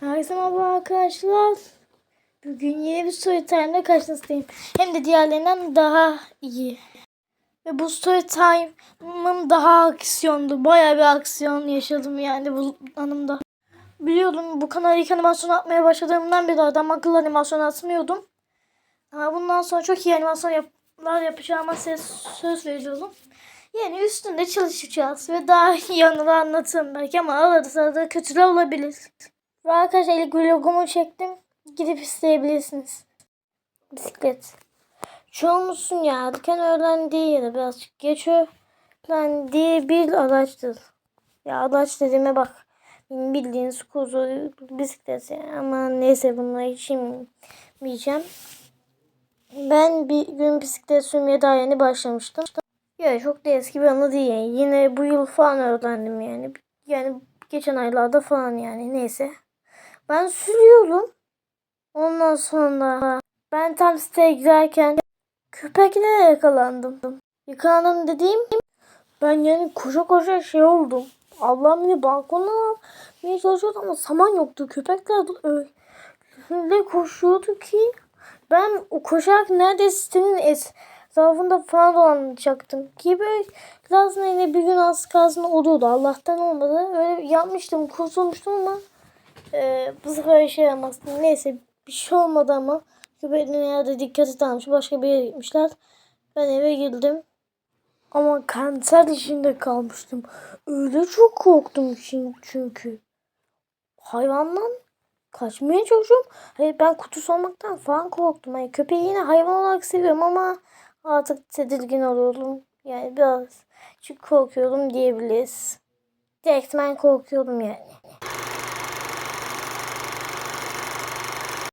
Herkese merhaba arkadaşlar. Bugün yeni bir story time'da karşınızdayım. Hem de diğerlerinden daha iyi. Ve bu story time'ım daha aksiyondu. Bayağı bir aksiyon yaşadım yani bu anımda. Biliyordum bu kanala ilk animasyon atmaya başladığımdan beri adam akıllı animasyon atmıyordum. Ama bundan sonra çok iyi animasyonlar yapacağıma size söz veriyorum. Yani üstünde çalışacağız ve daha iyi anılar anlatırım belki ama arada sırada kötüler olabilir. Ve arkadaşlar ilk vlogumu çektim. Gidip isteyebilirsiniz. Bisiklet. Çoğumuzun ya erken öğrendiği ya da birazcık geç öğrendiği bir araçtır. Ya araç dediğime bak. Bildiğiniz kuzu bisiklet yani. ama neyse bunları hiç yemeyeceğim. Ben bir gün bisiklet sürmeye daha yeni başlamıştım. Ya çok da eski bir anı değil. Yine bu yıl falan öğrendim yani. Yani geçen aylarda falan yani neyse. Ben sürüyorum. Ondan sonra ben tam siteye girerken köpekle yakalandım. Yakalandım dediğim ben yani koşa koşa şey oldum. Ablam beni balkondan almaya çalışıyordu ama saman yoktu. Köpekler öyle koşuyordu ki ben o koşarak neredeyse sitenin etrafında falan dolanacaktım. Ki böyle aslında yine bir gün az kalsın oluyordu. Allah'tan olmadı. Öyle yapmıştım. Kurtulmuştum ama ee, bu sefer şey yapmaz. Neyse bir şey olmadı ama. Köpeklerin yerde dikkati dağılmış. Başka bir yere gitmişler. Ben eve girdim. Ama kanser içinde kalmıştım. Öyle çok korktum çün- çünkü. Hayvandan kaçmaya çalışıyorum. Hayır ben kutusu olmaktan falan korktum. Hayır, köpeği yine hayvan olarak seviyorum ama artık tedirgin oluyorum. Yani biraz çünkü korkuyorum diyebiliriz. Direkt ben korkuyorum yani.